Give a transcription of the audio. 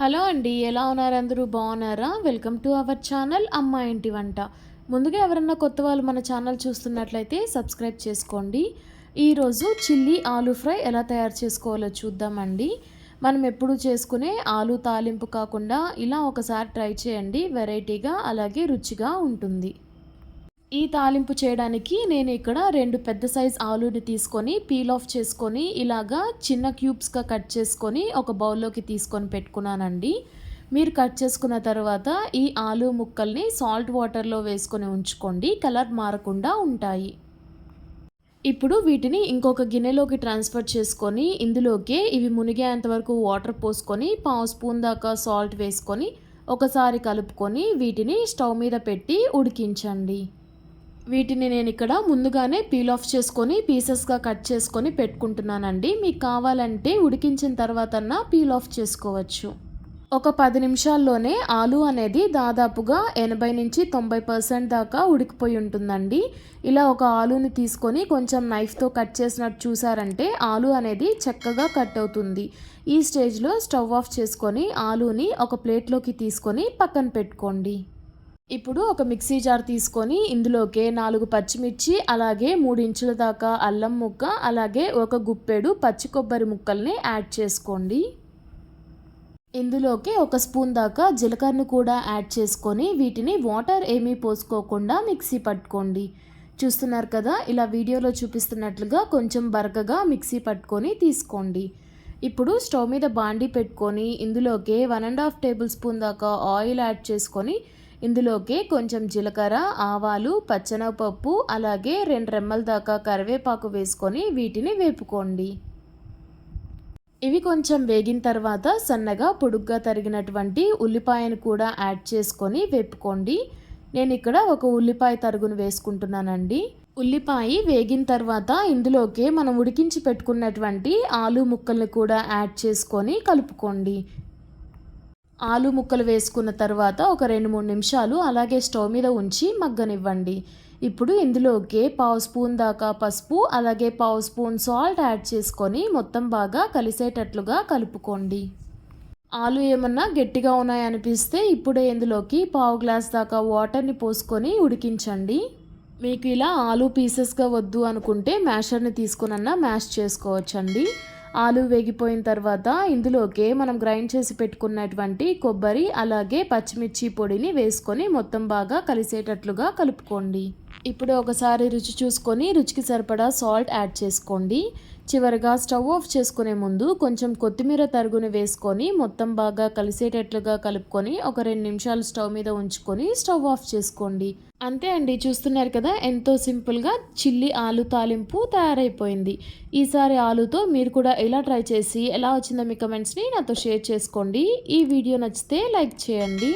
Hello అండి ఎలా ఉన్నారు అందరూ? బాగున్నారా? వెల్కమ్ టు అవర్ ఛానల్ అమ్మ ఇంటి వంట. ముందుగా ఎవరన్నా కొత్త వాళ్ళు మన ఛానల్ చూస్తున్నట్లయితే సబ్స్క్రైబ్ చేసుకోండి. ఈరోజు చిల్లీ ఆలు ఫ్రై ఎలా తయారు చేసుకోవాలో చూద్దామండి. మనం ఎప్పుడు చేసుకునే ఆలు తాలింపు కాకుండా ఇలా ఒకసారి ట్రై చేయండి. వెరైటీగా అలాగే రుచిగా ఉంటుంది. ఈ తాలింపు చేయడానికి నేను ఇక్కడ రెండు పెద్ద సైజ్ ఆలూని తీసుకొని పీల్ ఆఫ్ చేసుకొని ఇలాగా చిన్న క్యూబ్స్గా కట్ చేసుకొని ఒక బౌల్లోకి తీసుకొని పెట్టుకున్నానండి. మీరు కట్ చేసుకున్న తర్వాత ఈ ఆలు ముక్కల్ని సాల్ట్ వాటర్లో వేసుకొని ఉంచుకోండి. కలర్ మారకుండా ఉంటాయి. ఇప్పుడు వీటిని ఇంకొక గిన్నెలోకి ట్రాన్స్ఫర్ చేసుకొని ఇందులోకి ఇవి మునిగేంత వరకు వాటర్ పోసుకొని పావు స్పూన్ దాకా సాల్ట్ వేసుకొని ఒకసారి కలుపుకొని వీటిని స్టవ్ మీద పెట్టి ఉడికించండి. వీటిని నేను ఇక్కడ ముందుగానే పీల్ ఆఫ్ చేసుకొని పీసెస్గా కట్ చేసుకొని పెట్టుకుంటున్నానండి. మీకు కావాలంటే ఉడికించిన తర్వాత పీల్ ఆఫ్ చేసుకోవచ్చు. ఒక పది నిమిషాల్లోనే ఆలు అనేది దాదాపుగా ఎనభై నుంచి తొంభై పర్సెంట్ దాకా ఉడికిపోయి ఉంటుందండి. ఇలా ఒక ఆలుని తీసుకొని కొంచెం నైఫ్తో కట్ చేసినట్టు చూసారంటే ఆలు అనేది చక్కగా కట్ అవుతుంది. ఈ స్టేజ్లో స్టవ్ ఆఫ్ చేసుకొని ఆలుని ఒక ప్లేట్లోకి తీసుకొని పక్కన పెట్టుకోండి. ఇప్పుడు ఒక మిక్సీ జార్ తీసుకొని ఇందులోకి నాలుగు పచ్చిమిర్చి అలాగే మూడు ఇంచుల దాకా అల్లం ముక్క అలాగే ఒక గుప్పెడు పచ్చి కొబ్బరి ముక్కల్ని యాడ్ చేసుకోండి. ఇందులోకి ఒక స్పూన్ దాకా జీలకర్రను కూడా యాడ్ చేసుకొని వీటిని వాటర్ ఏమీ పోసుకోకుండా మిక్సీ పట్టుకోండి. చూస్తున్నారు కదా ఇలా వీడియోలో చూపిస్తున్నట్లుగా కొంచెం బరకగా మిక్సీ పట్టుకొని తీసుకోండి. ఇప్పుడు స్టవ్ మీద బాండీ పెట్టుకొని ఇందులోకి one and half tablespoon దాకా ఆయిల్ యాడ్ చేసుకొని ఇందులోకి కొంచెం జీలకర్ర ఆవాలు పచ్చనపప్పు అలాగే రెండు రెమ్మల దాకా కరివేపాకు వేసుకొని వీటిని వేపుకోండి. ఇవి కొంచెం వేగిన తర్వాత సన్నగా పొడుగ్గా తరిగినటువంటి ఉల్లిపాయను కూడా యాడ్ చేసుకొని వేపుకోండి. నేను ఇక్కడ ఒక ఉల్లిపాయ తరుగును వేసుకుంటున్నానండి. ఉల్లిపాయ వేగిన తర్వాత ఇందులోకి మనం ఉడికించి పెట్టుకున్నటువంటి ఆలు ముక్కల్ని కూడా యాడ్ చేసుకొని కలుపుకోండి. ఆలు ముక్కలు వేసుకున్న తర్వాత ఒక రెండు మూడు నిమిషాలు అలాగే స్టవ్ మీద ఉంచి మగ్గనివ్వండి. ఇప్పుడు ఇందులోకి పావు స్పూన్ దాకా పసుపు అలాగే పావు స్పూన్ సాల్ట్ యాడ్ చేసుకొని మొత్తం బాగా కలిసేటట్లుగా కలుపుకోండి. ఆలు ఏమన్నా గట్టిగా ఉన్నాయనిపిస్తే ఇప్పుడే ఇందులోకి పావు గ్లాస్ దాకా వాటర్ని పోసుకొని ఉడికించండి. మీకు ఇలా ఆలు పీసెస్గా వద్దు అనుకుంటే మ్యాషర్ని తీసుకునన్నా మ్యాష్ చేసుకోవచ్చండి. ఆలు వేగిపోయిన తర్వాత ఇందులోకి మనం గ్రైండ్ చేసి పెట్టుకున్నటువంటి కొబ్బరి అలాగే పచ్చిమిర్చి పొడిని వేసుకొని మొత్తం బాగా కలిసేటట్లుగా కలుపుకోండి. ఇప్పుడు ఒకసారి రుచి చూసుకొని రుచికి సరిపడా సాల్ట్ యాడ్ చేసుకోండి. చివరిగా స్టవ్ ఆఫ్ చేసుకునే ముందు కొంచెం కొత్తిమీర తరుగుని వేసుకొని మొత్తం బాగా కలిసేటట్లుగా కలుపుకొని ఒక రెండు నిమిషాలు స్టవ్ మీద ఉంచుకొని స్టవ్ ఆఫ్ చేసుకోండి. అంతే అండి చూస్తున్నారు కదా ఎంతో సింపుల్గా చిల్లి ఆలు తాలింపు తయారైపోయింది. ఈసారి ఆలుతో మీరు కూడా ఎలా ట్రై చేసి ఎలా వచ్చిందో మీ కమెంట్స్ని నాతో షేర్ చేసుకోండి. ఈ వీడియో నచ్చితే లైక్ చేయండి.